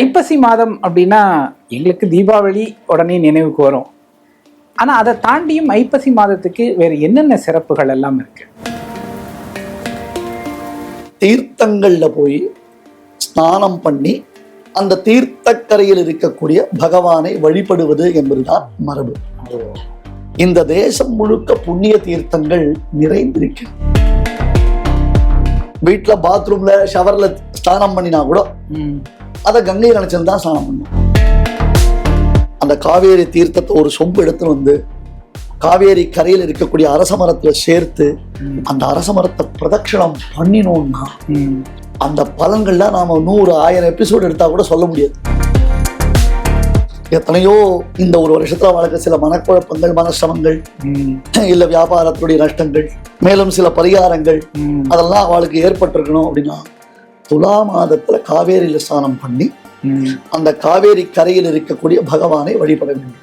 ஐப்பசி மாதம் அப்படின்னா எங்களுக்கு தீபாவளி உடனே நினைவுக்கு வரும். ஆனா அதை தாண்டியும் ஐப்பசி மாதத்துக்கு வேற என்னென்ன சிறப்புகள் எல்லாம் இருக்கு? தீர்த்தங்கள்ல போய் ஸ்நானம் பண்ணி அந்த தீர்த்தக்கரையில் இருக்கக்கூடிய பகவானை வழிபடுவது என்பதுதான் மரபு. இந்த தேசம் முழுக்க புண்ணிய தீர்த்தங்கள் நிறைந்திருக்கு. வீட்டுல பாத்ரூம்ல ஷவர்ல ஸ்நானம் பண்ணினா கூட அதை கங்கை நினைச்சல் தான் ஸ்நானம் பண்ணும் அந்த காவேரி தீர்த்தத்தை ஒரு சொம்பு எடுத்துன்னு வந்து காவேரி கரையில் இருக்கக்கூடிய அரச மரத்துல சேர்த்து அந்த அரச மரத்தை பிரதட்சணம் பண்ணினோம்னா. அந்த பலன்கள்ல நாம நூறு ஆயிரம் எபிசோடு எடுத்தா கூட சொல்ல முடியாது எத்தனையோ இந்த ஒரு வருஷத்துல வழக்கு சில மனக்குழப்பங்கள் மனசிரமங்கள் இல்ல வியாபாரத்துடைய நஷ்டங்கள் மேலும் சில பரிகாரங்கள் அதெல்லாம் அவளுக்கு ஏற்பட்டிருக்கணும் அப்படின்னா துலா மாதத்துல காவேரியில ஸ்நானம் பண்ணி. அந்த காவேரி கரையில் இருக்கக்கூடிய பகவானை வழிபட வேண்டும்.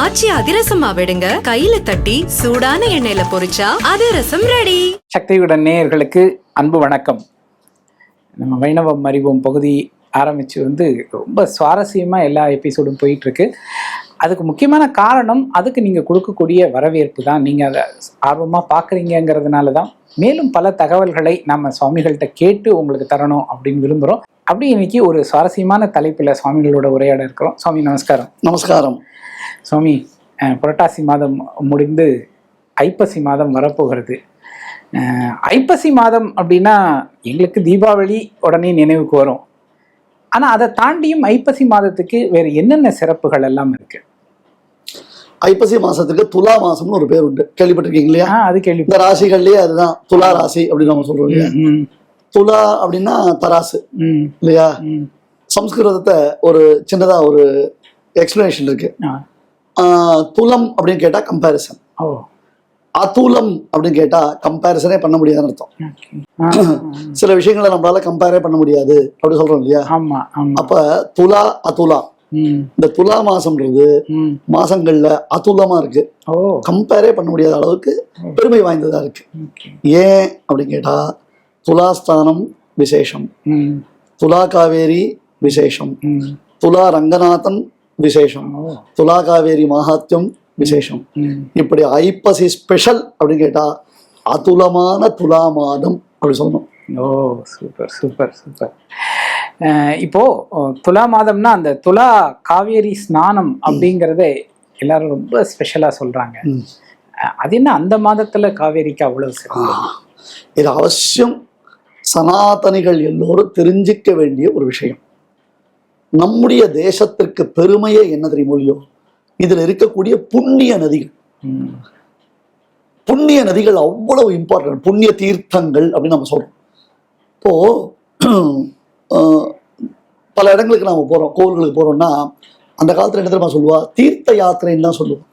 ஆச்சி அதிரசமா விடுங்க. கையில தட்டி சூடான எண்ணெயில பொரிச்சா அதிரசம் ரெடி. சக்தியுடன் நேயர்களுக்கு அன்பு வணக்கம். நம்ம வைணவம் அறிவோம் பகுதி ஆரம்பித்து வந்து ரொம்ப சுவாரஸ்யமாக எல்லா எபிசோடும் போயிட்டு இருக்கு. அதுக்கு முக்கியமான காரணம் அதுக்கு நீங்கள் கொடுக்கக்கூடிய வரவேற்பு தான். நீங்கள் அதை ஆர்வமாக பார்க்குறீங்கிறதுனால தான் மேலும் பல தகவல்களை நம்ம சுவாமிகள்கிட்ட கேட்டு உங்களுக்கு தரணும் அப்படின்னு விரும்புகிறோம் அப்படி இன்னைக்கு ஒரு சுவாரஸ்யமான தலைப்பில் சுவாமிகளோட உரையாட இருக்கிறோம். சுவாமி நமஸ்காரம். நமஸ்காரம். சுவாமி புரட்டாசி மாதம் முடிந்து ஐப்பசி மாதம் வரப்போகிறது. ஐப்பசி மாதம் அப்படின்னா எங்களுக்கு தீபாவளி உடனே நினைவுக்கு வரும். ஆனா அதை தாண்டியும் ஐப்பசி மாதத்துக்கு வேற என்னென்ன சிறப்புகள் எல்லாம் இருக்கு? ஐப்பசி மாசத்துக்கு துலா மாசம்னு ஒரு பேர் உண்டு. கேள்விப்பட்டிருக்கீங்க இல்லையா அது கேள்வி. இந்த ராசிகள்லயே அதுதான். துலா ராசி அப்படின்னு நம்ம சொல்றோம் இல்லையா? துலா அப்படின்னா தராசு. இல்லையா. சம்ஸ்கிருதத்தை ஒரு சின்னதா ஒரு எக்ஸ்பிளனேஷன் இருக்கு. துலம் அப்படின்னு கேட்டா கம்பேரிசன் ஓ. அதுலம் அப்படின்னு கேட்டா கம்பேரிசனே பண்ண முடியாதுன்னு அர்த்தம். சில விஷயங்களை நம்மளால கம்பேரே பண்ண முடியாது. அப்படி சொல்றோம் இல்லையா? அப்ப துலா அதுலா ம், இந்த துலா மாசம்ன்றது. மாசங்கள்ல அதுலமா இருக்கு. கம்பேரே பண்ண முடியாத அளவுக்கு பெருமை வாய்ந்ததா இருக்கு. ஏன் அப்படின்னு கேட்டா துலாஸ்தானம் விசேஷம். துலா காவேரி விசேஷம். துலா ரங்கநாதன் விசேஷம். துலா காவேரி மகாத்யம் விசேஷம். இப்படி ஐப்பசி ஸ்பெஷல் அப்படின்னு கேட்டா அதுலமான துலா மாதம் அப்படி சொல்லணும். Oh super super super. அஹ் இப்போ அஹ், துலா மாதம்னா அந்த துலா காவேரி ஸ்நானம் அப்படிங்கறத எல்லாரும் ரொம்ப ஸ்பெஷலா சொல்றாங்க. ம். அஹ், அது என்ன அந்த மாதத்துல காவேரிக்கு அவ்வளவு சிறப்பு? இது அவசியம். சனாதனிகள் எல்லோரும் தெரிஞ்சிக்க வேண்டிய ஒரு விஷயம். நம்முடைய தேசத்திற்கு பெருமையே என்ன தெரியுமோ இல்லையோ இதுல இருக்கக்கூடிய புண்ணிய நதிகள். புண்ணிய நதிகள் அவ்வளவு இம்பார்ட்டன்ட் புண்ணிய தீர்த்தங்கள் அப்படின்னு நம்ம சொல்றோம். இப்போ பல இடங்களுக்கு நாம போறோம் கோவில்களுக்கு போறோம்னா அந்த காலத்துல என்ன தெரியுமா சொல்லுவா? தீர்த்த யாத்திரைன்னு தான் சொல்லுவோம்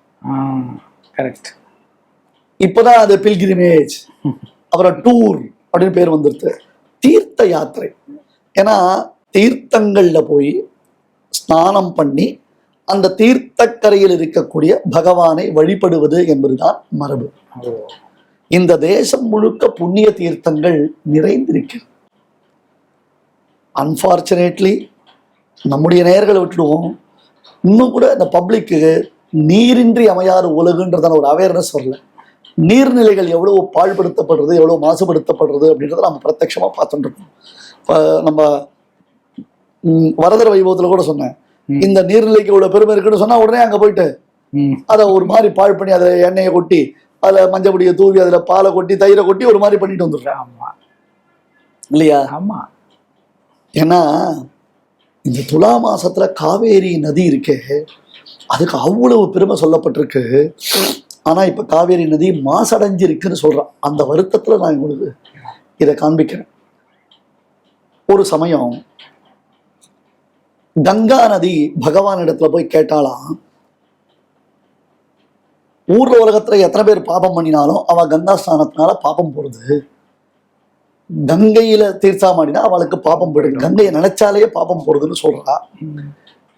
கரெக்ட் இப்போதான் அது பில்கிரிமேஜ் அப்புறம் டூர் அப்படின்னு பேர் வந்துருது. தீர்த்த யாத்திரை. ஏன்னா தீர்த்தங்கள்ல போய் ஸ்நானம் பண்ணி அந்த தீர்த்தக்கரையில் இருக்கக்கூடிய பகவானை வழிபடுவது என்பதுதான் மரபு. இந்த தேசம் முழுக்க புண்ணிய தீர்த்தங்கள் நிறைந்திருக்கிறது. அன்பார்ச்சுனேட்லி நம்முடைய நேர்களை விட்டுடுவோம். இன்னும் கூட இந்த பப்ளிக்கு நீரின்றி அமையாத உலகுன்றதான ஒரு அவேர்னஸ் வரல. நீர்நிலைகள் எவ்வளவு பாழ்படுத்தப்படுறது எவ்வளவு மாசுபடுத்தப்படுறது அப்படின்றத நம்ம பிரத்யட்சமா பார்த்துட்டு இப்போ நம்ம வரதர வைபவத்துல கூட சொன்னேன். இந்த நீர்நிலைக்கு இவ்வளவு பெருமை இருக்குன்னு சொன்னா உடனே அங்க போயிட்டு அதை ஒரு மாதிரி பாழ் பண்ணி அதை எண்ணெயை கொட்டி அதில் மஞ்சப்பொடியை தூவி அதில் பாலை கொட்டி தயிரை கொட்டி ஒரு மாதிரி பண்ணிட்டு வந்துடுறேன். ஆமா. இல்லையா? ஆமா. ஏன்னா இந்த துலா மாசத்துல காவேரி நதி இருக்கே அதுக்கு அவ்வளவு பெருமை சொல்லப்பட்டிருக்கு. ஆனா இப்ப காவேரி நதி மாசடைஞ்சிருக்குன்னு சொல்றான். அந்த வருத்தத்துல நான் உங்களுக்கு இதை காண்பிக்கிறேன். ஒரு சமயம் கங்கா நதி பகவான் இடத்துல போய் கேட்டாலாம் ஊர்ல உலகத்துல எத்தனை பேர் பாபம் பண்ணினாலும் அவ கங்கா ஸ்நானத்தினால பாபம் போறது கங்கையில தீர்த்தாமாடினா அவளுக்கு பாபம் போயிடுது கங்கையை நினைச்சாலே பாபம் போறதுன்னு சொல்றா.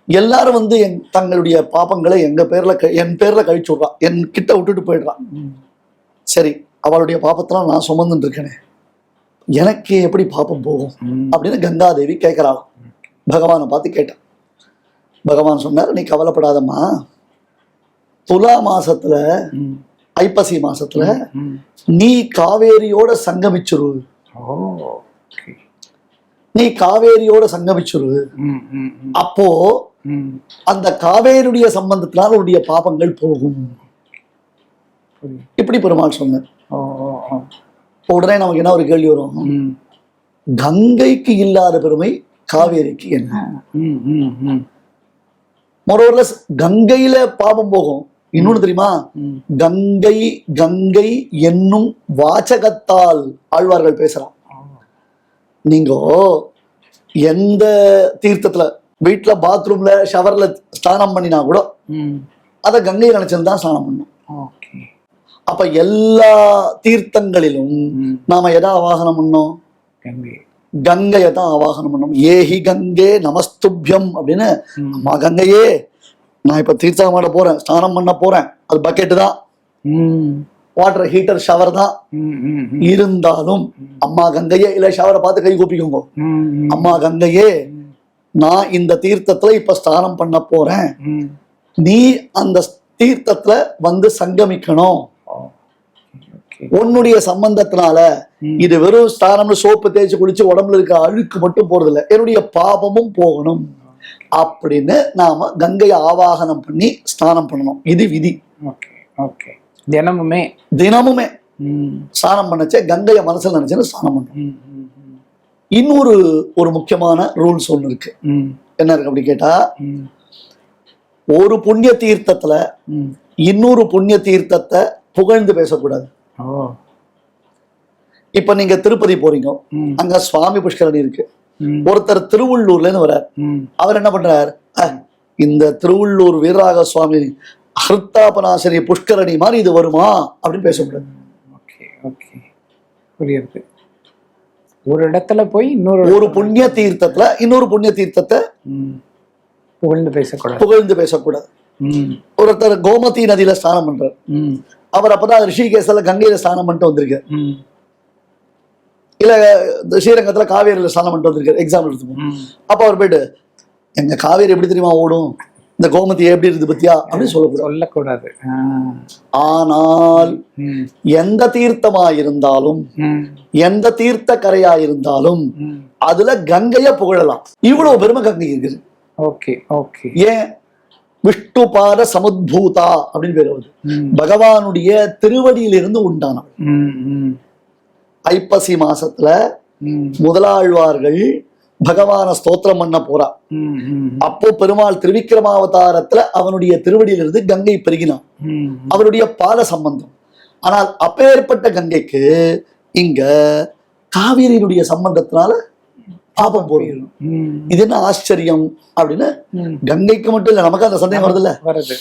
எல்லாரும் வந்து என் தங்களுடைய பாபங்களை எங்க பேர்ல க- என் பேர்ல கழிச்சு விட்றா. என் கிட்ட விட்டுட்டு போயிடுறான். சரி அவளுடைய பாபத்தெல்லாம் நான் சுமந்துட்டு இருக்கேனே. எனக்கு எப்படி பாப்பம் போகும். அப்படின்னு கங்காதேவி கேட்கிறாளாம் பகவானை பார்த்து கேட்டான் பகவான் சொன்னார் நீ கவலைப்படாதம்மா. துலா மாசத்துல. ஐப்பசி மாசத்துல. நீ காவேரியோட சங்கமிச்சிரு. நீ காவேரியோட சங்கமிச்சிரு. அப்போ அந்த காவேரியுடைய சம்பந்தத்தினால் உன்னுடைய பாபங்கள் போகும். இப்படி பெருமாள் சொன்னார். உடனே நமக்கு என்ன ஒரு கேள்வி வரும்? ம். கங்கைக்கு இல்லாத பெருமை காவேரிக்கு என்ன? ம் ம் ம். மொரோவர்லஸ் கங்கையில பாபம் போகும். இன்னொன்னு தெரியுமா? கங்கை கங்கை என்னும் வாசகத்தால் ஆழ்வார்கள் பேசுறான். நீங்க எந்த தீர்த்தத்துல வீட்ல பாத்ரூம்ல ஷவர்ல ஸ்நானம் பண்ணினா கூட அதை கங்கை நினைச்சிருந்து தான் ஸ்நானம் பண்ணும். அப்ப எல்லா தீர்த்தங்களிலும் நாம எதை ஆவாகனம் பண்ணோம்? கங்கை. கங்கையை தான் ஆவாகனம் பண்ணோம். ஏஹி கங்கே நமஸ்துப்யம் அப்படின்னு அம்மா கங்கையே நான் இப்ப தீர்த்தம் பண்ண போறேன் ஸ்நானம் பண்ண போறேன். அது பக்கெட்டு தான். வாட்டர் ஹீட்டர் ஷவர் தான். இருந்தாலும் அம்மா கங்கையே இல்ல ஷவரை பார்த்து கை கூப்பிக்கோங்க அம்மா கங்கையே நான் இந்த தீர்த்தத்துல இப்ப ஸ்நானம் பண்ண போறேன். நீ அந்த தீர்த்தத்துல வந்து சங்கமிக்கணும். உன்னுடைய சம்பந்தத்தினால. இது வெறும் ஸ்நானம்னு சோப்பு தேய்ச்சி குளிச்சு உடம்புல இருக்க அழுக்கு மட்டும் போறது இல்ல என்னுடைய பாபமும் போகணும். அப்படின்னு நாம கங்கையை ஆவாகனம் பண்ணி ஸ்நானம் பண்ணணும். இது விதி. Okay okay. தினமுமே. தினமுமே. ஸ்நானம் பண்ணச்சே கங்கையை மனசுல நினைச்சுன்னு ஸ்நானம் பண்ணணும். இன்னொரு ஒரு முக்கியமான ரூல்ஸ் ஒன்று இருக்கு. என்ன இருக்கு அப்படி கேட்டா ஒரு புண்ணிய தீர்த்தத்துல இன்னொரு புண்ணிய தீர்த்தத்தை புகழ்ந்து பேசக்கூடாது. இப்ப நீங்க திருப்பதி போறீங்க. அங்க சுவாமி புஷ்கரணி இருக்கு. ஒருத்தர் திருவள்ளூர்ல இருந்து வர்றார். அவர் என்ன பண்றார்? இந்த திருவள்ளூர் வீரராக சுவாமி ஹர்த்தாபநாசனி புஷ்கரணி மாதிரி இது வருமா? அப்படின்னு ஓகே ஓகே. புரியுது. ஒரு இடத்துல போய் இன்னொரு ஒரு புண்ணிய தீர்த்தத்துல இன்னொரு புண்ணிய தீர்த்தத்தை புகழ்ந்து பேசக்கூடாது. புகழ்ந்து பேசக்கூடாது. ஒருத்தர் கோமதி நதியில ஸ்நானம் பண்றார். அவர் அப்பதான் ரிஷிகேசில் கங்கையில ஸ்நானம் பண்ணிட்டு வந்திருக்கார். இல்ல இந்த ஸ்ரீரங்கத்துல காவேரியில ஸ்நானம் பண்ணிட்டு வந்திருக்கார். எக்ஸாம்பிள் எடுத்துக்கோங்க ம். அப்ப அவர் போயிட்டு எங்க காவேரி எப்படி தெரியுமா ஓடும்? இந்த கோமதி எப்படி இருக்குது பத்தியா? அப்படின்னு சொல்லக்கூடாது. சொல்லக்கூடாது. ஆனால் எந்த தீர்த்தமா இருந்தாலும் எந்த தீர்த்த கரையா இருந்தாலும் அதுல கங்கைய புகழலாம். இவ்வளவு பெருமை கங்கை இருக்குது. Okay okay. ஏன்? விஷ்ணுபாத சமுத்பூதா அப்படின்னு பேர் வருது. பகவானுடைய திருவடியிலிருந்து உண்டானவள் ஐப்பசி மாசத்துல முதலாழ்வார்கள் பகவான ஸ்தோத்திரம் பண்ண போறா. அப்போ பெருமாள் திருவிக்கிரமாவதாரத்துல அவனுடைய திருவடியிலிருந்து கங்கை பெருகினான். அவருடைய பால சம்பந்தம். ஆனால் அப்பேற்பட்ட கங்கைக்கு இங்க காவிரியினுடைய சம்பந்தத்தினால பாபம் போறது ம் இது என்ன ஆச்சரியம் அப்படின்னு கங்கைக்கு மட்டும் இல்ல நமக்கு அந்த சந்தேகம் வருதுல்ல? வருது.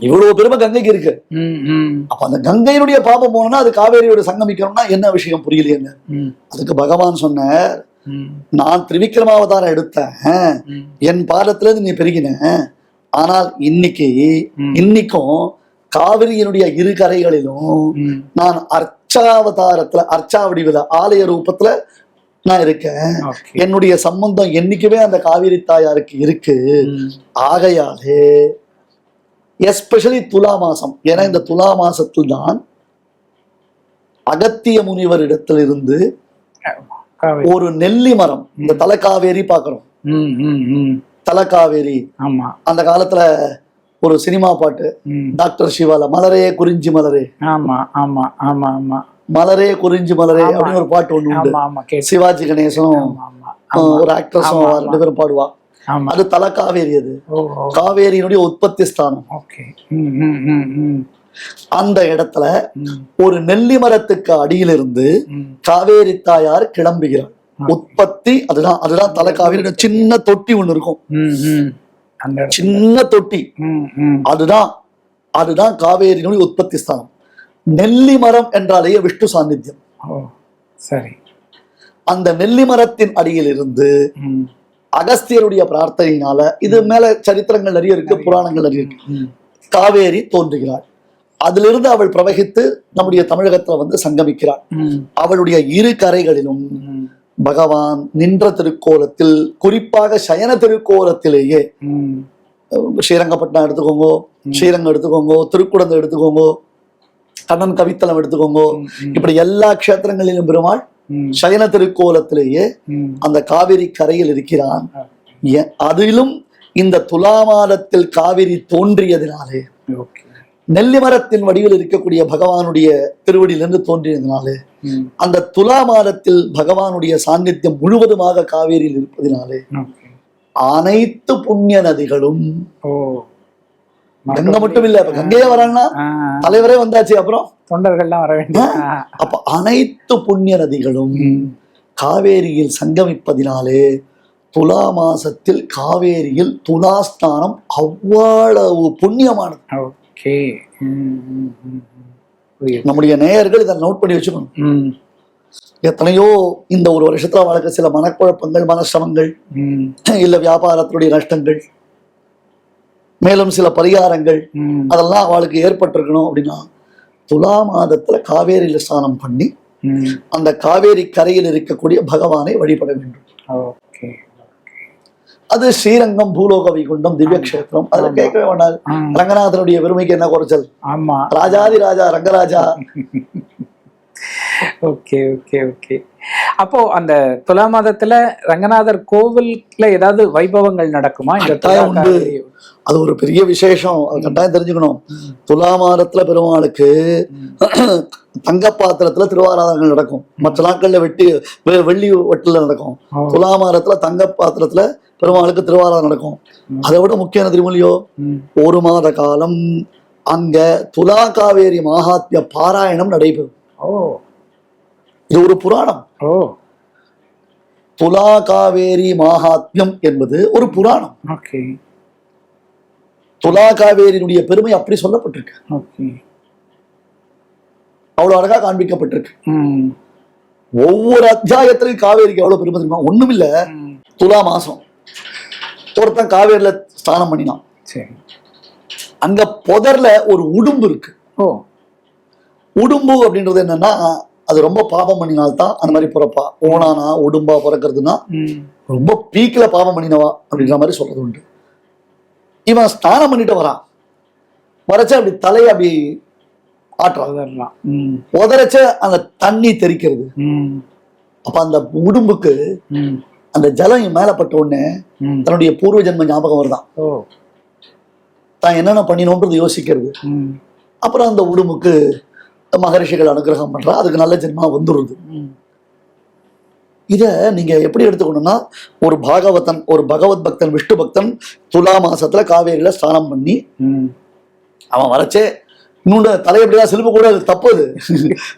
இவ்வளவு பெருமை கங்கைக்கு இருக்கு. அப்ப அந்த கங்கையினுடைய பாபம் போனோம்னா அது காவேரியோட சங்கமிக்கணும்னா என்ன விஷயம் புரியலையே ம். அதுக்கு பகவான் சொன்னார் நான் திரிவிக்ரமாவதாரம் எடுத்தேன். என் பாதத்துல இருந்து நீ பெருகின. ஆனால் இன்னைக்கு. இன்னைக்கும் காவிரியினுடைய இரு கரைகளிலும் நான் அர்ச்சாவதாரத்துல அர்ச்சா வடிவில் ஆலய ரூபத்துல நான் இருக்கேன். என்னுடைய சம்பந்தம் என்னைக்குமே அந்த காவிரி தாயாருக்கு இருக்கு. ஆகையாலே எஸ்பெஷலி துலா மாசம். ஏன்னா இந்த துலா மாசத்தில் தான் அகத்திய முனிவரிடத்திலிருந்து காவேரி. ஒரு நெல்லி மரம். இந்த தலைக்காவேரி பார்க்கிறோம். ம் ம் ம். தலைக்காவேரி. ஆமா. அந்த காலத்துல ஒரு சினிமா பாட்டு. டாக்டர் சிவால மலரே குறிஞ்சி மலரே. ஆமா ஆமா ஆமா ஆமா. மலரே குறிஞ்சி மலரே. அப்படின்னு ஒரு பாட்டு ஒண்ணு சிவாஜி கணேசனும் ஒரு ஆக்ட்ரஸும் ரெண்டு பேரும் பாடுவா. அது தலைக்காவேரி அது. ஓ ஓ. காவேரியினுடைய உற்பத்தி ஸ்தானம். அந்த இடத்துல ஒரு நெல்லி மரத்துக்கு அடியிலிருந்து காவேரி தாயார் கிளம்புகிறார். உற்பத்தி அதுதான் அதுதான் தலைக்காவேரி சின்ன தொட்டி ஒண்ணு இருக்கும். சின்ன தொட்டி. அதுதான் அதுதான் காவேரியினுடைய உற்பத்தி ஸ்தானம். நெல்லி மரம் என்றாலேயே விஷ்ணு சாநித்தியம். சரி. அந்த நெல்லி மரத்தின் அடியிலிருந்து ம். அகஸ்தியருடைய பிரார்த்தனையினால இது மேல சரித்திரங்கள் நிறைய இருக்கு புராணங்கள் நிறைய இருக்கு. காவேரி தோன்றுகிறாள் அதிலிருந்து அவள் பிரவகித்து நம்முடைய தமிழகத்துல வந்து சங்கமிக்கிறாள். அவளுடைய இரு கரைகளிலும் பகவான் நின்ற திருக்கோலத்தில் குறிப்பாக சயன திருக்கோலத்திலேயே ஸ்ரீரங்கப்பட்டினம் எடுத்துக்கோங்க ஸ்ரீரங்கம் எடுத்துக்கோங்க திருக்குடந்தை எடுத்துக்கோங்க கண்ணன் கவித்தலம் எடுத்துக்கோங்க இப்படி எல்லா க்ஷேத்திரங்களிலும் பெருமாள் சயன திருக்கோலத்திலேயே. அந்த காவிரி கரையில் இருக்கிறான். அதிலும் இந்த துலா மாதத்தில் காவிரி தோன்றியதினாலே நெல்லி மரத்தின் வடிவில் இருக்கக்கூடிய பகவானுடைய திருவடியிலிருந்து தோன்றியதினாலே அந்த துலா மாதத்தில் பகவானுடைய சாநித்தியம் முழுவதுமாக காவேரியில் இருப்பதினாலே அனைத்து புண்ணிய நதிகளும் கங்கை மட்டும் இல்ல இப்ப கங்கையே வராங்கன்னா தலைவரே வந்தாச்சு அப்புறம்? தொண்டர்கள்லாம் வர வேண்டிய அப்ப அனைத்து புண்ணிய நதிகளும் காவேரியில் சங்கமிப்பதினாலே துலா மாசத்தில் காவேரியில் துலா ஸ்நானம் அவ்வளவு புண்ணியமானது. ஓகே. நம்முடைய நேயர்கள் இதை நோட் பண்ணி வச்சுக்கணும். எத்தனையோ இந்த ஒரு வருஷத்துல வழக்க சில மனக்குழப்பங்கள் மனசிரமங்கள் இல்ல வியாபாரத்தினுடைய நஷ்டங்கள் மேலும் சில பரிகாரங்கள் அதெல்லாம் அவளுக்கு ஏற்பட்டிருக்கணும் அப்படின்னா துலா மாதத்துல காவேரியில ஸ்நானம் பண்ணி. அந்த காவேரி கரையில் இருக்கக்கூடிய பகவானை வழிபட வேண்டும். ஓகே. அது ஸ்ரீரங்கம் பூலோக வைகுண்டம் திவ்ய கஷேத்திரம். அதுல. கேட்கவே வேண்டாம். ஆ, ரங்கநாதனுடைய பெருமைக்கு என்ன குறைச்சல்? ஆமா. ராஜாதி ராஜா ரங்கராஜா. Okay okay okay. அப்போ அந்த துலா மாதத்துல ரங்கநாதர் கோவில்ல ஏதாவது வைபவங்கள் நடக்குமா? இந்த? அது ஒரு பெரிய விசேஷம். அது கட்டாயம் தெரிஞ்சுக்கணும். துலா மாதத்துல பெருமாளுக்கு தங்க பாத்திரத்துல திருவாராதனங்கள் நடக்கும். மற்ற நாட்கள்ல வெட்டி வெள்ளி வெட்டில நடக்கும். துலா மாதத்துல தங்க பாத்திரத்துல பெருமாளுக்கு திருவாராதனம் நடக்கும். அதை விட முக்கியம் ம், ஒரு மாத காலம் அங்க துலா காவேரி மகாத்மிய பாராயணம் நடைபெறும். ஓ. இது ஒரு புராணம். ஓ. துலா காவேரி மகாத்மியம் என்பது ஒரு புராணம். ஓகே. துலா காவேரியினுடைய பெருமை அப்படி சொல்லப்பட்டிருக்கு. அவ்வளவு அழகா காண்பிக்கப்பட்டிருக்கு. ஒவ்வொரு அத்தியாயத்திலையும் காவேரிக்கு எவ்வளவு பெருமை தெரியுமா? ஒண்ணுமில்ல. ம், துலா மாசம். ஒருத்தன் காவேரியில ஸ்நானம் பண்ணினான். சரி. அங்க புதர்ல ஒரு உடும்பு இருக்கு. ஓ. உடும்பு அப்படின்றது என்னன்னா அது ரொம்ப பாபம் பண்ணினால்தான் அந்த மாதிரி பிறப்பா. ஓனானா உடும்பா பிறக்கிறதுனா ரொம்ப பீக்ல பாவம் பண்ணினவா அப்படின்ற மாதிரி சொல்றது உண்டு. இவன் ஸ்நானம் பண்ணிட்டு வரான். வரச்ச அப்படி தலையை அப்படி ஆட்டுறான். அதெல்லாம் ம், உதறச்ச அந்த தண்ணி தெறிக்கிறது. ம், அப்ப அந்த உடும்புக்கு அந்த ஜலம் இவன் மேல பட்ட உடனே. தன்னுடைய பூர்வ ஜென்ம ஞாபகம் வருதான். தான் என்னென்ன பண்ணினோன்றது யோசிக்கிறது. அப்புறம் அந்த உடும்புக்கு மகரிஷிகள் அனுகிரகம் பண்றா அதுக்கு நல்ல ஜென்மா வந்துடுது இத நீங்க எப்படி எடுத்துக்கணும்னா ஒரு பாகவதன் ஒரு பகவத் பக்தன் விஷ்ணு பக்தன் துலா மாசத்துல காவேரியில ஸ்நானம் பண்ணி. அவன் வரச்சே இன்னொன்று தலையை எப்படிதான் செலுப்ப கூடாது தப்பு அது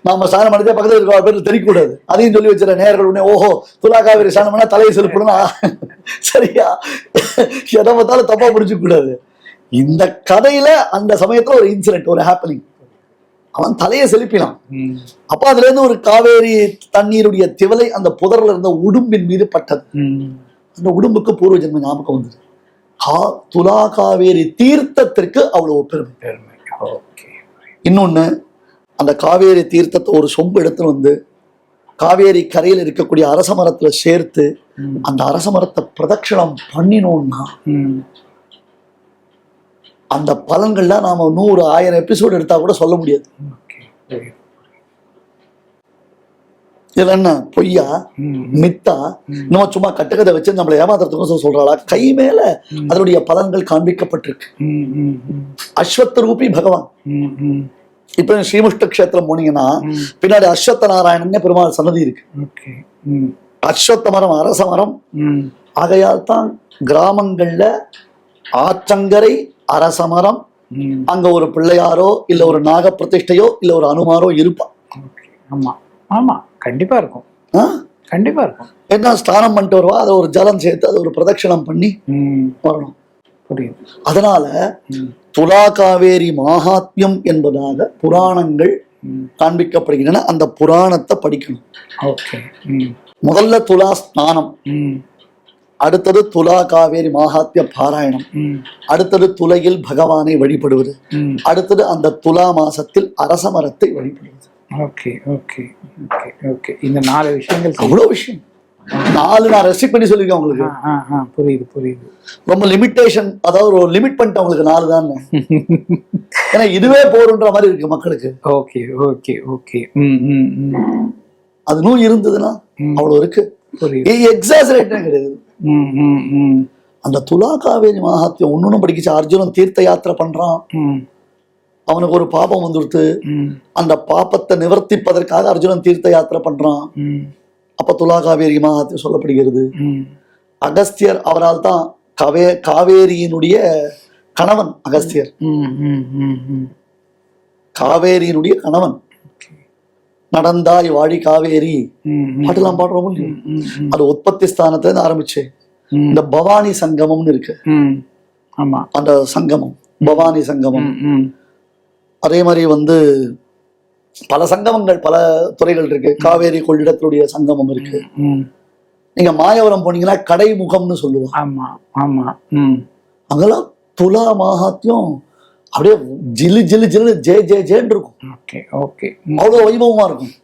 நாம ஸ்நானம் பண்ணிட்டே பக்கத்துல இருக்க பேர் தெரியக்க கூடாது அதையும் சொல்லி வச்சிட நேர்கள் உடனே ஓஹோ துலா காவேரி ஸ்நானம் பண்ணா தலையை செலுப்பணும்னா சரியா? எதை பார்த்தாலும் தப்பா புரிஞ்சுக்க கூடாது இந்த கதையில அந்த சமயத்துல ஒரு இன்சிடென்ட் ஒரு ஹாப்பனிங் அவன் தலையை செலுப்பினான். அப்ப அதுல இருந்து ஒரு காவேரி தண்ணீருடைய திவலை அந்த புதர்ல இருந்த உடும்பின் மீது பட்டது. அந்த உடும்புக்கு பூர்வ ஜென்ம ஞாபகம் வந்தது. கா துலா காவேரி தீர்த்தத்திற்கு அவ்வளவு பெருமை. பெருமை. இன்னொன்னு அந்த காவேரி தீர்த்தத்தை ஒரு சொம்பு எடுத்துன்னு வந்து காவேரி கரையில் இருக்கக்கூடிய அரச மரத்துல சேர்த்து அந்த அரச மரத்தை பிரதட்சணம் பண்ணினோம்னா. அந்த பலன்கள்லாம் நாம நூறு ஆயிரம் எபிசோடு எடுத்தா கூட சொல்ல முடியாது. ஓகே. புரியுது. இதுல என்ன? பொய்யா? மித்தா. நம்ம சும்மா கட்டுக்கதை வச்சு நம்மளை ஏமாத்துறதுக்கும் சொல்றாளா? கை மேல. அதனுடைய பலன்கள் காண்பிக்கப்பட்டிருக்கு. அஸ்வத்த ரூபி பகவான். இப்ப ஸ்ரீமுஷ்ட கஷேத்திரம் போனீங்கன்னா. பின்னாடி அஸ்வத்த நாராயணன் பெருமாள் சன்னதி இருக்கு. அஸ்வத்த மரம் அரச மரம். ஆகையால் தான் கிராமங்கள்ல ஆற்றங்கரை அரச மரம் ம். அங்க ஒரு பிள்ளையாரோ இல்ல ஒரு நாக பிரதிஷ்டையோ இல்ல ஒரு அனுமாரோ இருப்பான். ஆமா. ஆமா. கண்டிப்பா இருக்கும்? கண்டிப்பா இருக்கும். என்ன ஸ்நானம் பண்ணிட்டு வருவா? அதை ஒரு ஜலம் சேர்த்து அதை ஒரு பிரதட்சணம் பண்ணி வரணும். புரியுது. அதனால துலா காவேரி மகாத்மியம் என்பதாக புராணங்கள். காண்பிக்கப்படுகின்றன. அந்த புராணத்தை படிக்கணும். முதல்ல துலா ஸ்நானம். அடுத்தது துலா காவேரி மாகாத்ய பாராயணம். அடுத்தது துலையில் பகவானை வழிபடுவது. அடுத்தது அந்த துலா மாசத்தில் அரச மரத்தை வழிபடுவது. Okay okay okay okay. இந்த நாலு விஷயங்கள் அவ்வளோ விஷயம். நாலு நான் ரெஸ்ட்ரிக்ட் பண்ணி சொல்லியிருக்கேன் உங்களுக்கு. புரியுது புரியுது. ரொம்ப லிமிட்டேஷன் அதாவது ஒரு லிமிட் பண்ணிட்டேன் உங்களுக்கு நாலு தான். ஏன்னா இதுவே போருன்ற மாதிரி இருக்கு மக்களுக்கு. Okay okay okay. அது இன்னும் இருந்ததுன்னா ம். அவ்வளவு இருக்கு. புரியுது. எக்ஸாசரேட்டும் கிடையாது. அந்த துலா காவேரி மகாத்யம் ஒன்னொன்னு படிக்கிச்சு. அர்ஜுனன் தீர்த்த யாத்திரை பண்றான். ம். அவனுக்கு ஒரு பாபம் வந்துடுத்து. ம். அந்த பாப்பத்தை நிவர்த்திப்பதற்காக அர்ஜுனன் தீர்த்த யாத்திரை பண்றான். அப்ப துலா காவேரி மகாத்யம் சொல்லப்படுகிறது. ம். அகஸ்தியர் அவரால் தான் கவே காவேரியினுடைய கணவன் அகஸ்தியர். ம் ம் ம் ம். காவேரியினுடைய கணவன். நடந்தாய் வாழி காவேரி. பாட்டெல்லாம் பாடுறோம் அது உற்பத்தி ஸ்தானத்துல இருந்து ஆரம்பிச்சு இந்த பவானி சங்கமம்னு இருக்கு. ஆமா. அந்த சங்கமம் பவானி சங்கமம். அதே மாதிரி வந்து பல சங்கமங்கள் பல துறைகள் இருக்கு. காவேரி கொள்ளிடத்துடைய சங்கமம் இருக்கு. நீங்க மாயவரம் போனீங்கன்னா கடைமுகம்னு சொல்லுவாங்க. ஆமா ஆமா. அங்கெல்லாம் துலா மாகாத்தியம் அப்படியே ஜிலு ஜிலு ஜிலு ஜே ஜே ஜேன்னு இருக்கும். Okay okay. ம். அவ்வளவு வைபவமா இருக்கும்.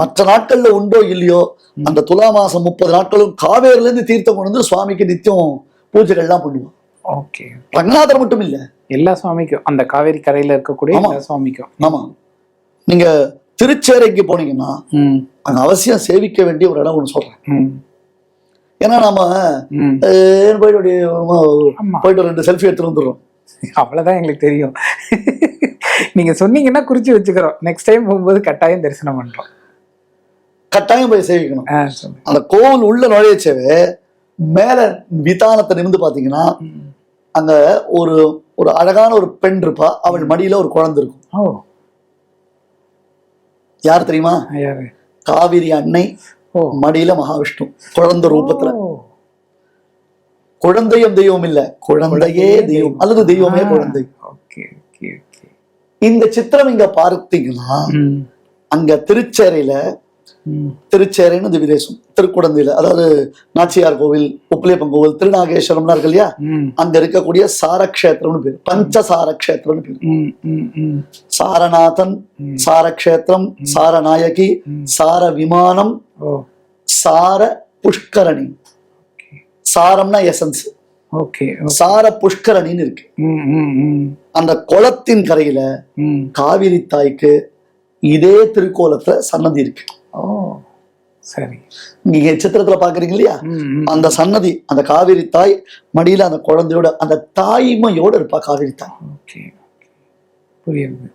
மற்ற நாட்கள்ல உண்டோ இல்லையோ அந்த துலா மாசம் முப்பது நாட்களும் காவேரில இருந்து தீர்த்தம் கொண்டு வந்து சுவாமிக்கு நித்தியம் பூஜைகள்லாம் பண்ணுவோம். ஓகே ரங்கநாதர் மட்டும் இல்ல. எல்லா சுவாமிக்கும் அந்த காவேரி கரையில இருக்கக்கூடிய. எல்லா சுவாமிக்கும். ஆமா. நீங்க திருச்சேரைக்கு போனீங்கன்னா அங்க அவசியம் சேவிக்க வேண்டிய ஒரு இடம் ஒன்று சொல்றேன். ஏன்னா நாம போயிட்டு போயிட்டு ரெண்டு செல்ஃபி எடுத்துட்டு வந்துடுறோம். அவ்வளவுதான் எங்களுக்கு தெரியும். நீங்க சொன்னீங்கன்னா குறிச்சு வச்சுக்கிறோம். நெக்ஸ்ட் டைம் போகும்போது கட்டாயம் தரிசனம் பண்றோம். கட்டாயம் போய் சேவிக்கணும். அந்த கோவில் உள்ள நுழையச்சவே மேல விதானத்தை நிமிந்து பாத்தீங்கன்னா. அங்க ஒரு ஒரு அழகான ஒரு பெண் இருப்பா. அவள் மடியில ஒரு குழந்தை இருக்கும். யார் தெரியுமா? காவிரி அன்னை மடியில மகாவிஷ்ணு குழந்தை ரூபத்துல. குழந்தையும் தெய்வம் இல்ல குழந்தையே தெய்வம். அல்லது தெய்வமே குழந்தை. இந்த சித்திரம் இங்க பார்த்தீங்கன்னா அங்க திருச்சேரையில திருச்சேரைன்னு இந்த விதேசம். திருக்குடந்தையில அதாவது நாச்சியார் கோவில் உப்பிலியப்பன் கோவில் திருநாகேஸ்வரம்லாம் இருக்கு இல்லையா? அங்க இருக்கக்கூடிய சாரக்ஷேத்திரம்னு பேர். பஞ்சசாரக்ஷேத்திரம்னு பேர். சாரநாதன். சாரக்ஷேத்திரம் சாரநாயகி. சார விமானம் சார புஷ்கரணி சாரம்னா எசன்ஸ் ஓகே சார புஷ்கரணின்னு இருக்கு. அந்த குளத்தின் கரையில காவிரி தாய்க்கு இதே திருக்கோலத்துல சன்னதி இருக்கு. சரி. நீங்க சித்திரத்துல பாக்குறீங்க இல்லையா? அந்த சன்னதி அந்த காவிரி தாய் மடியில அந்த குழந்தையோட அந்த தாய்மையோட இருப்பா காவிரி தாய். புரியுது.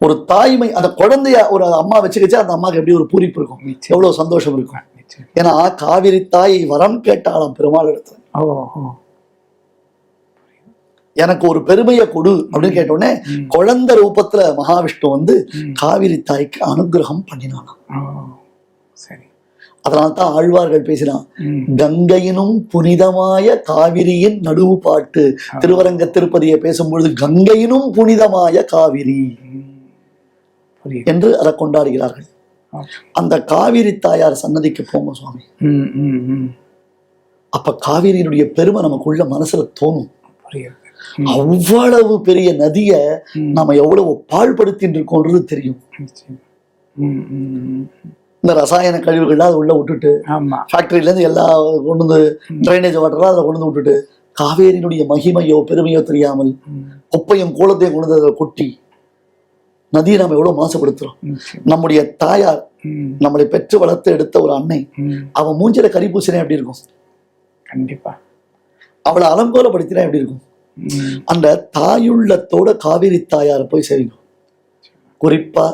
ஒரு தாய்மை அந்த குழந்தைய ஒரு அம்மா வச்சுக்கிச்சா அந்த அம்மாக்கு எப்படி ஒரு பூரிப்பு இருக்கும்? எவ்வளவு சந்தோஷம் இருக்கும். ஏன்னா காவிரி தாய் வரம் கேட்டாளாம் பெருமாள் இடத்துல எனக்கு ஒரு பெருமையை கொடு அப்படின்னு கேட்டோடனே. குழந்தை ரூபத்துல மகாவிஷ்ணு வந்து. காவிரி தாய்க்கு அனுகிரகம் பண்ணினானாம். ஓ சரி. அதனால தான் ஆழ்வார்கள் பேசினான் கங்கையினும் புனிதமாய காவிரியின் நடுவு பாட்டு திருவரங்க திருப்பதியை பேசும்பொழுது கங்கையினும் புனிதமாய காவிரி. என்று அதை கொண்டாடுகிறார்கள். அந்த காவிரி தாயார் சன்னதிக்கு போங்க சுவாமி. அப்ப காவிரியினுடைய பெருமை நமக்குள்ள மனசுல தோணும். அவ்வளவு பெரிய நதிய. நம்ம எவ்வளவு பாழ்படுத்திட்டு இருக்கோன்றது தெரியும். இந்த ரசாயன கழிவுகள்லாம் அதை உள்ள விட்டுட்டு ஃபேக்டரியில இருந்து எல்லா கொண்டு வந்து ட்ரைனேஜ் வாட்டர்லாம் அதை கொண்டு வந்து விட்டுட்டு காவேரியினுடைய மகிமையோ பெருமையோ தெரியாமல் குப்பையும் கூலத்தையும் கொண்டு வந்து அதில் கொட்டி நதியை நம்ம எவ்வளவு மாசுபடுத்துறோம். நம்முடைய தாயார் நம்மளை பெற்று வளர்த்து எடுத்த ஒரு அன்னை. அவன் மூஞ்சில கரிபூசினா எப்படி இருக்கும்? கண்டிப்பா. அவளை அலங்கோலப்படுத்தினா எப்படி இருக்கும்? அந்த தாயுள்ளத்தோட காவிரி தாயாரை போய் சேவிக்கும். குறிப்பா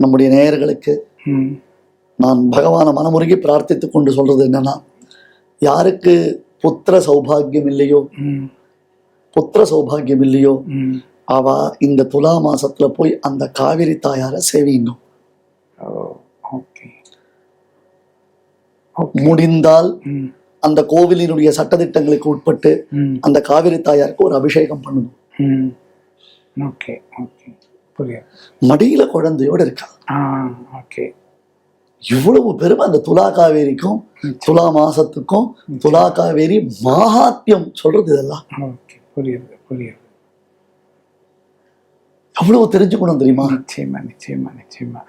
நம்முடைய நேயர்களுக்கு நான் பகவானை மனமுருகி பிரார்த்தித்துக் கொண்டு சொல்றது என்னன்னா யாருக்கு புத்திர சௌபாகியம் இல்லையோ புத்திர சௌபாகியம் இல்லையோ ம் அவ இந்த துலா மாசத்துல போய் அந்த காவிரி தாயாரை சேவிங்க முடிந்தால் அந்த கோவிலினுடைய சட்டதிட்டங்களுக்கு உட்பட்டு அந்த காவிரி தாயாருக்கு ஒரு அபிஷேகம் பண்ணணும். ஓகே ஓகே மடியில குழந்தையோட இருக்கா? ஓகே இவ்வளவு பெருமை அந்த துலா காவேரிக்கும் துலா மாசத்துக்கும் துலா காவேரி மகாத்மியம் சொல்றது இதெல்லாம். புரியுது புரியுது. அவ்வளவு தெரிஞ்சுக்கணும் தெரியுமா? நிச்சயமா நிச்சயமா நிச்சயமா.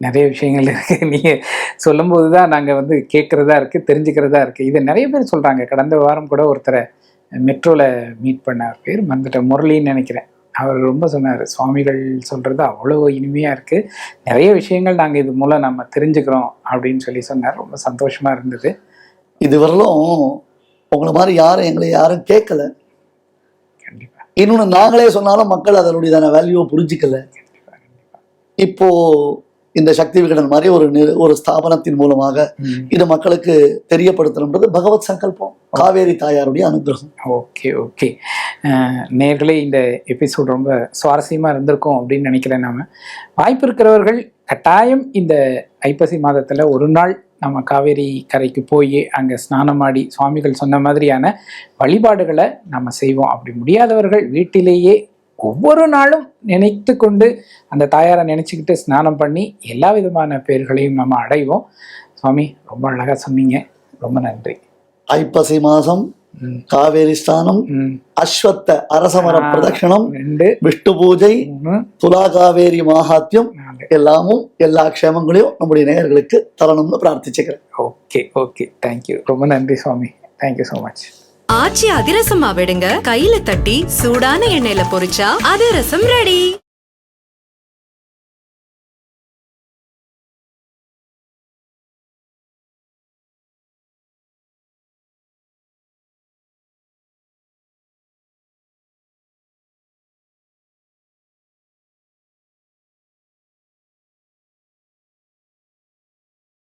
நிறைய விஷயங்கள் இருக்கு. நீங்க சொல்லும்போது தான் நாங்க வந்து கேட்கறதா இருக்கு தெரிஞ்சுக்கிறதா இருக்கு. இதை நிறைய பேர் சொல்றாங்க. கடந்த வாரம் கூட ஒருத்தரை மெட்ரோல மீட் பண்ணார். பேர் மறந்துட்டேன். முரளின்னு நினைக்கிறேன். அவர் ரொம்ப சொன்னார். சுவாமிகள் சொல்றது அவ்வளோ இனிமையா இருக்கு. நிறைய விஷயங்கள் நாங்க இது மூலம் நம்ம தெரிஞ்சுக்கிறோம். அப்படின்னு சொல்லி சொன்னார். ரொம்ப சந்தோஷமா இருந்தது. இதுவரையிலும் உங்களை மாதிரி யாரும் எங்களை யாரும் கேட்கல. இன்னொன்னு நாங்களே சொன்னாலும் மக்கள் அதனுடையதான வேல்யூவை புரிஞ்சிக்கல. இப்போ இந்த சக்தி விகடன் மாதிரி ஒரு ஒரு ஸ்தாபனத்தின் மூலமாக. இது மக்களுக்கு தெரியப்படுத்தணுன்றது பகவத் சங்கல்பம். காவேரி தாயாருடைய அனுகிரகம். Okay okay. நேர்களே இந்த எபிசோட் ரொம்ப சுவாரஸ்யமாக இருந்திருக்கும் அப்படின்னு நினைக்கிறேன் நாம. வாய்ப்பு இருக்கிறவர்கள் கட்டாயம் இந்த ஐப்பசி மாதத்தில் ஒரு நாள் நம்ம காவேரி கரைக்கு போய் அங்கே ஸ்நானமாடி சுவாமிகள் சொன்ன மாதிரியான வழிபாடுகளை நம்ம செய்வோம். அப்படி முடியாதவர்கள் வீட்டிலேயே ஒவ்வொரு நாளும் நினைத்து கொண்டு அந்த தாயாரை நினச்சிக்கிட்டு ஸ்நானம் பண்ணி எல்லா விதமான பேர்களையும் நம்ம அடைவோம். சுவாமி ரொம்ப அழகாக சொன்னீங்க. ரொம்ப நன்றி. ஐப்பசி மாதம் காவேரி ஸ்தானம் அஸ்வத்த அரசமர. பிரதட்சணம் விஷ்ணு பூஜை துலா காவேரி மகாத்மியம் நாலு எல்லாமும் எல்லா க்ஷேமங்களையும் நம்முடைய நேயர்களுக்கு தரணும்னு பிரார்த்திச்சுக்கிறேன் ஓகே ஓகே தேங்க்யூ ரொம்ப நன்றி Swami thank you so much ஆச்சி அதிரசமா விடுங்க கையில தட்டி சூடான எண்ணெயில பொரிச்சா அதிரசம் ரெடி